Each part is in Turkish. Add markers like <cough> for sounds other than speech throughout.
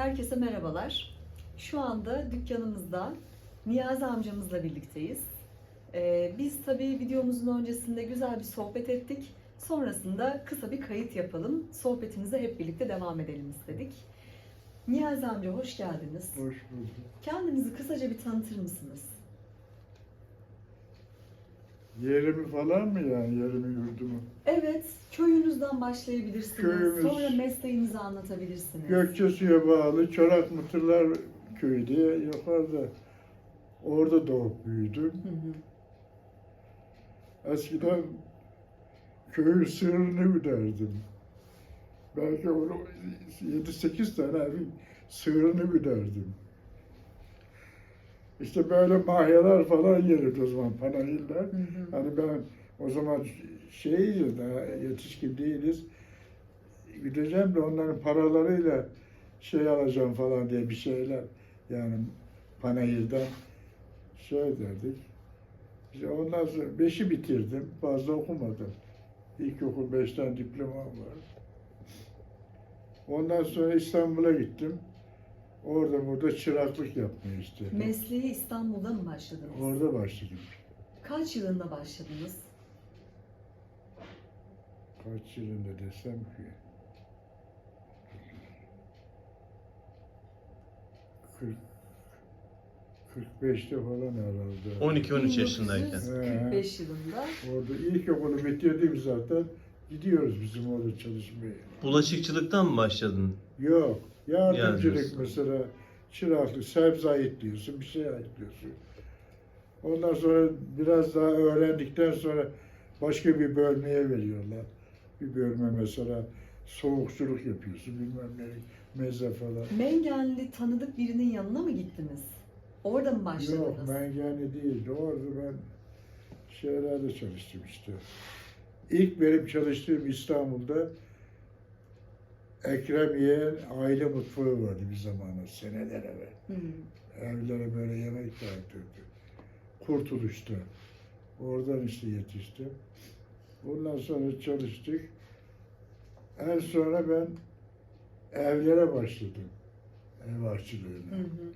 Herkese merhabalar. Şu anda dükkanımızda Niyazi amcamızla birlikteyiz. Ee, biz tabii videomuzun öncesinde güzel bir sohbet ettik. Sonrasında kısa bir kayıt yapalım. Sohbetimize hep birlikte devam edelim istedik. Niyazi amca hoş geldiniz. Hoş bulduk. Kendinizi kısaca bir tanıtır mısınız? Yerimi falan mı yani yerimi yurdumu? Evet, köyünüzden başlayabilirsiniz. Köyümüz- Sonra mesleğinizi anlatabilirsiniz. Gökçesu'ya bağlı Çorak Mıtırlar Köyü diye yukarıda. Orada doğup büyüdüm. Hı hı. Eskiden köyün sığırını güderdim. Belki onu 7-8 tane evin sığırını güderdim. İşte böyle mahyalar falan gelirdi o zaman panayırlar. Hani ben o zaman şeyiz daha yetişkin değiliz. Gideceğim de onların paralarıyla şey alacağım falan diye bir şeyler. Yani panayırdan şey derdik. İşte ondan sonra beşi bitirdim. Fazla okumadım. İlkokul beşten diplomam var. Ondan sonra İstanbul'a gittim. Orada burada çıraklık yapmayı istedim. Mesleği İstanbul'da mı başladınız? Orada başladım. Kaç yılında başladınız? Kaç yılında desem ki? 40 45'te falan herhalde. 12-13 yaşındayken. 1945 yılında. Orada ilkokulu bitirdim zaten. Gidiyoruz bizim orada çalışmaya. Bulaşıkçılıktan mı başladın? Yok. Yardımcılık Yardımcısın. mesela çıraklık, sebze ayıtlıyorsun, bir şey ayıtlıyorsun. Ondan sonra biraz daha öğrendikten sonra başka bir bölmeye veriyorlar. Bir bölme mesela soğukçuluk yapıyorsun, bilmem ne, meze falan. Mengenli tanıdık birinin yanına mı gittiniz? Orada mı başladınız? Yok, mengani değildi. Orada ben şeylerde çalıştım işte. İlk benim çalıştığım İstanbul'da Ekrem Yeğen aile mutfağı vardı bir zamanlar, seneler evvel. Hı. Evlere böyle yemek dağıtırdı. Kurtuluş'ta. Oradan işte yetiştim. Ondan sonra çalıştık. En sonra ben evlere başladım. Ev aşçılığına. Hı hı.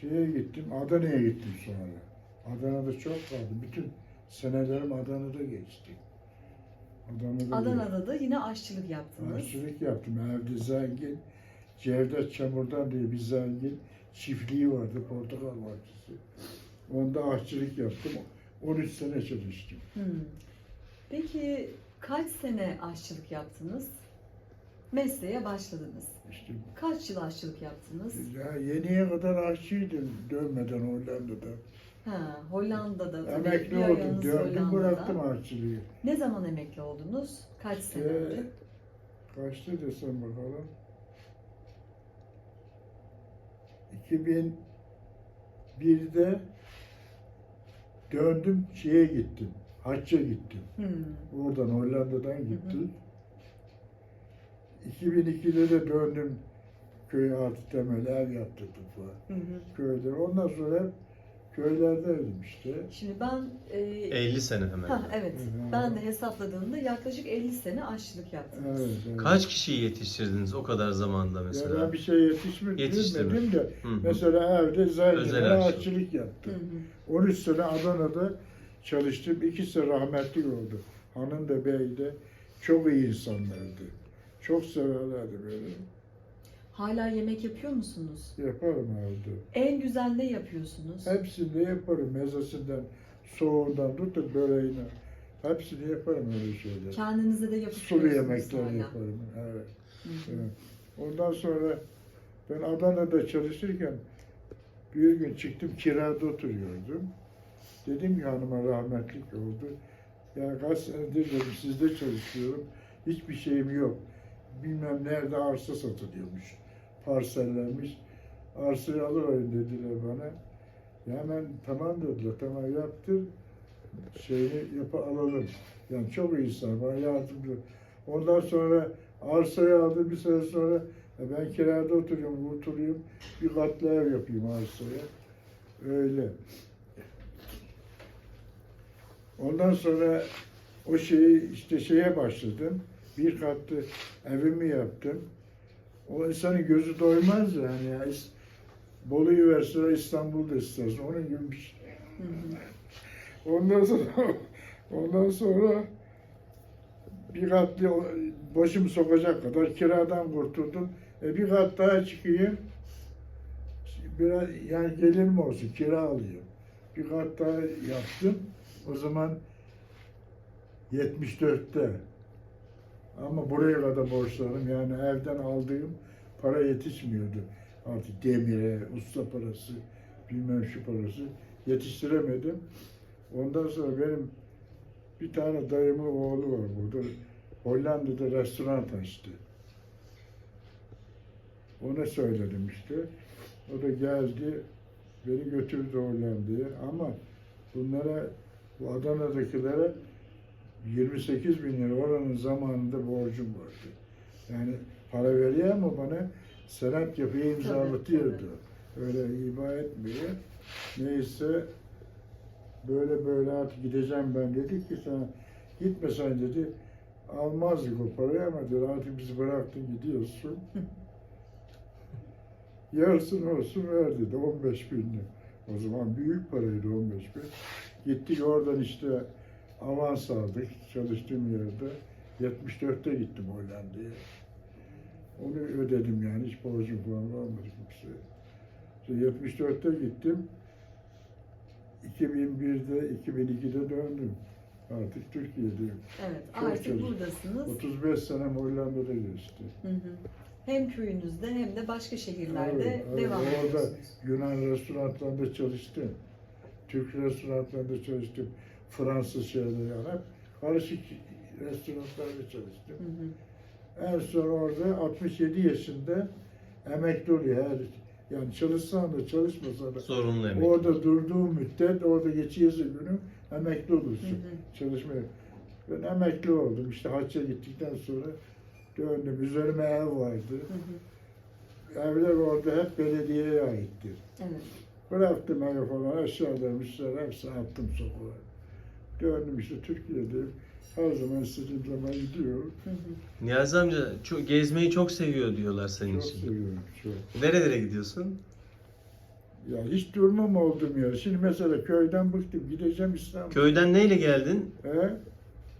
Şeye gittim, Adana'ya gittim sonra. Adana'da çok kaldım. Bütün senelerim Adana'da geçti. Adana'da Adana'da da yine aşçılık yaptınız. Aşçılık yaptım. Evde zengin, Cevdet Çamur'dan diye bir zengin çiftliği vardı, portakal bahçesi. Onda aşçılık yaptım. 13 sene çalıştım. Hı. Peki kaç sene aşçılık yaptınız? Mesleğe başladınız. İşte Kaç yıl aşçılık yaptınız? ya yeniye kadar aşçıydım dönmeden Hollanda'da. Ha, Hollanda'da. tabii Emekli bir oldum, ayağınız döndüm Hollanda'da. bıraktım aşçılığı. Ne zaman emekli oldunuz? Kaç sene önce? kaçtı desem bakalım. 2001'de döndüm şeye gittim. Hacca gittim. Hı. Oradan Hollanda'dan gittim. 2002'de de döndüm köye artı temel ev yaptırdım falan. Hı hı. Köyde. Ondan sonra hep köylerdeydim işte. Şimdi ben e, 50 sene hemen. Ha, evet. Hı. Ben de hesapladığımda yaklaşık 50 sene aşçılık yaptınız. Evet, evet. Kaç kişiyi yetiştirdiniz o kadar zamanda Ya mesela? ben bir şey yetişmedim Yetiştirme. de Hı hı. mesela evde Özel zengine aşçılık. yaptım. hı. 13 sene Adana'da çalıştım. İkisi rahmetli oldu. Hanım da bey de çok iyi insanlardı. Çok severlerdi beni. Hala yemek yapıyor musunuz? Yaparım evde. En güzel ne yapıyorsunuz? Hepsini yaparım. Mezesinden, soğuğundan tutun böreğine. Hepsini yaparım öyle şeyler. Kendinize de yapıp Sulu yemekler hala. yaparım. Evet. Hı hı. evet. Ondan sonra ben Adana'da çalışırken bir gün çıktım kirada oturuyordum. Dedim ki hanıma rahmetlik oldu. Ya kaç senedir dedim sizde çalışıyorum. Hiçbir şeyim yok. Bilmem nerede arsa satılıyormuş. Parsellenmiş. Arsayı alıverin dediler bana. Ya hemen tamam dediler. Tamam yaptır. Şeyini yap alalım. Yani çok iyi insan bana yardımcı. Ondan sonra arsayı aldı bir sene sonra "Ya ben kirada oturuyorum, oturuyorum. Bir katlı ev yapayım arsaya. Öyle. Ondan sonra o şeyi işte şeye başladım. Bir katlı evimi yaptım. O insanın gözü doymaz yani. Ya. Bolu'yu verseler İstanbul'da istersin. Onun gibi bir şey. Ondan sonra ondan sonra bir katlı başımı sokacak kadar kiradan kurtuldum. E bir kat daha çıkayım. Biraz yani gelirim olsun kira alayım. Bir kat daha yaptım. O zaman 74'te. Ama buraya kadar borçlarım yani evden aldığım para yetişmiyordu. Artık demire, usta parası, bilmem şu parası yetiştiremedim. Ondan sonra benim bir tane dayımın oğlu var burada. Hollanda'da restoran açtı. Ona söyledim işte. O da geldi, beni götürdü Hollanda'ya. Ama bunlara, bu Adana'dakilere 28 bin lira oranın zamanında borcum vardı. Yani para veriyor ama bana senet yapıyor, imzalatıyordu. Öyle iba etmiyor. Neyse böyle böyle artık gideceğim ben dedi ki sana gitmesen dedi almazdık o parayı ama dedi artık bizi bıraktın gidiyorsun. <laughs> Yarısını olsun ver dedi 15 bin lira. O zaman büyük paraydı 15 bin. Gittik oradan işte avans aldık çalıştığım yerde. 74'te gittim Hollanda'ya. Onu ödedim yani hiç borcum falan olmadı kimseye. İşte 74'te gittim. 2001'de, 2002'de döndüm. Artık Türkiye'deyim. Evet, Çok artık çalıştım. buradasınız. 35 senem Hollanda'da geçti. Hı hı. Hem köyünüzde hem de başka şehirlerde Evet, evet. devam Orada ediyorsunuz. Yunan restoranlarında çalıştım. Türk restoranlarında çalıştım. Fransız şeyleri yani. Hep karışık restoranlarda çalıştım. Hı hı. En son orada 67 yaşında emekli oluyor. Her, yani çalışsan da çalışmasan da Zorunlu emek. orada durduğu müddet orada geçiyorsa günü emekli olursun. Hı hı. Çalışmaya. Ben emekli oldum. İşte hacca gittikten sonra döndüm. Üzerime ev vardı. Hı hı. Evler orada hep belediyeye aitti. Evet. Bıraktım evi falan aşağıda müşteriler hepsini attım sokağa. Döndüm işte Türkiye'deyim. Her zaman istediğim zaman gidiyorum. <laughs> Hı hı. Niyazi amca çok, gezmeyi çok seviyor diyorlar senin Çok için. seviyorum çok. Nerelere gidiyorsun? Ya hiç durmam oldum ya. Şimdi mesela köyden bıktım. Gideceğim İstanbul'a. Köyden neyle geldin? He?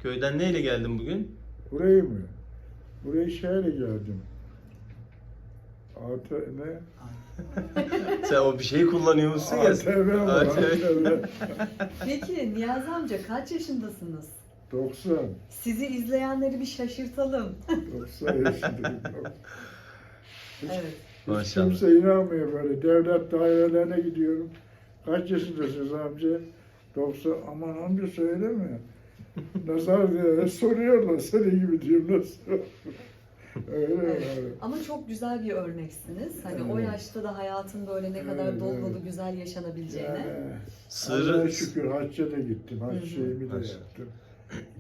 Köyden neyle geldin bugün? Burayı mı? Burayı şeyle geldim. AT ne? <laughs> Sen o bir şeyi kullanıyormuşsun ya. ATV var. ATV. Peki Niyazi amca kaç yaşındasınız? 90. Sizi izleyenleri bir şaşırtalım. 90 yaşındayım. Hiç, Evet. hiç Maşallah. kimse inanmıyor böyle. Devlet dairelerine gidiyorum. Kaç yaşındasınız amca? 90. Aman amca söyleme. Nazar diye soruyorlar. Senin gibi diyorum nasıl? Öyle. Ama çok güzel bir örneksiniz. Hani o Evet. yaşta da hayatın böyle ne kadar Evet, dolu dolu evet. güzel yaşanabileceğine. Yani, Sırrı Allah'a şükür hacca da gittim. Hac şeyimi de yaptım.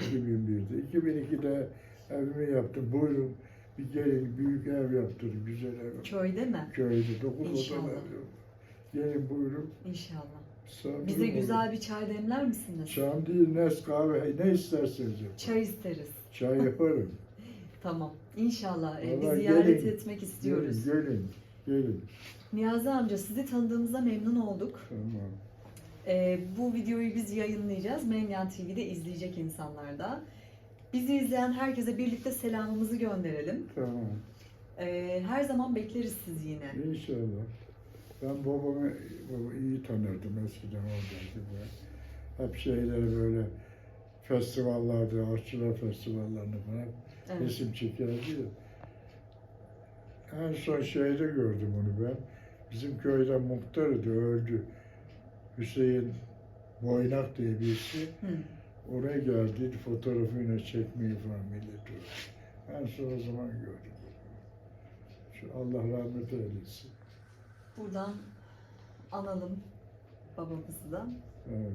2001'de. 2002'de evimi yaptım. Buyurun bir gelin büyük ev yaptırdım. Güzel ev. Köyde mi? Köyde. Dokuz odalı ev. Gelin buyurun. İnşallah. Misafir Bize güzel bir çay demler misiniz? Çam değil, nes kahve, ne isterseniz yapın. Çay isteriz. Çay yaparım. <laughs> Tamam. İnşallah e, Vallahi ziyaret gelin. etmek istiyoruz. Gelin, gelin. Niyazi amca sizi tanıdığımıza memnun olduk. Tamam. E, bu videoyu biz yayınlayacağız. Menyan TV'de izleyecek insanlar da. Bizi izleyen herkese birlikte selamımızı gönderelim. Tamam. E, her zaman bekleriz sizi yine. İnşallah. Ben babamı, babamı iyi tanırdım eskiden oradaydı bu. Hep şeyleri böyle festivallerde, aşçılar festivallerinde falan Evet. resim çekerdi. En son şeyde gördüm onu ben. Bizim köyde muhtarıydı, öldü. Hüseyin Boynak diye birisi. Hı. Oraya geldi, fotoğrafını çekmeyi falan milleti. En son o zaman gördüm. Şu Allah rahmet eylesin. Buradan analım babamızı da. Evet,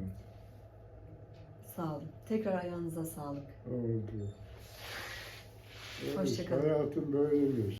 Sağ olun. Tekrar ayağınıza sağlık. oldu. Evet, Hoşça kalın. Hayatım böyle bir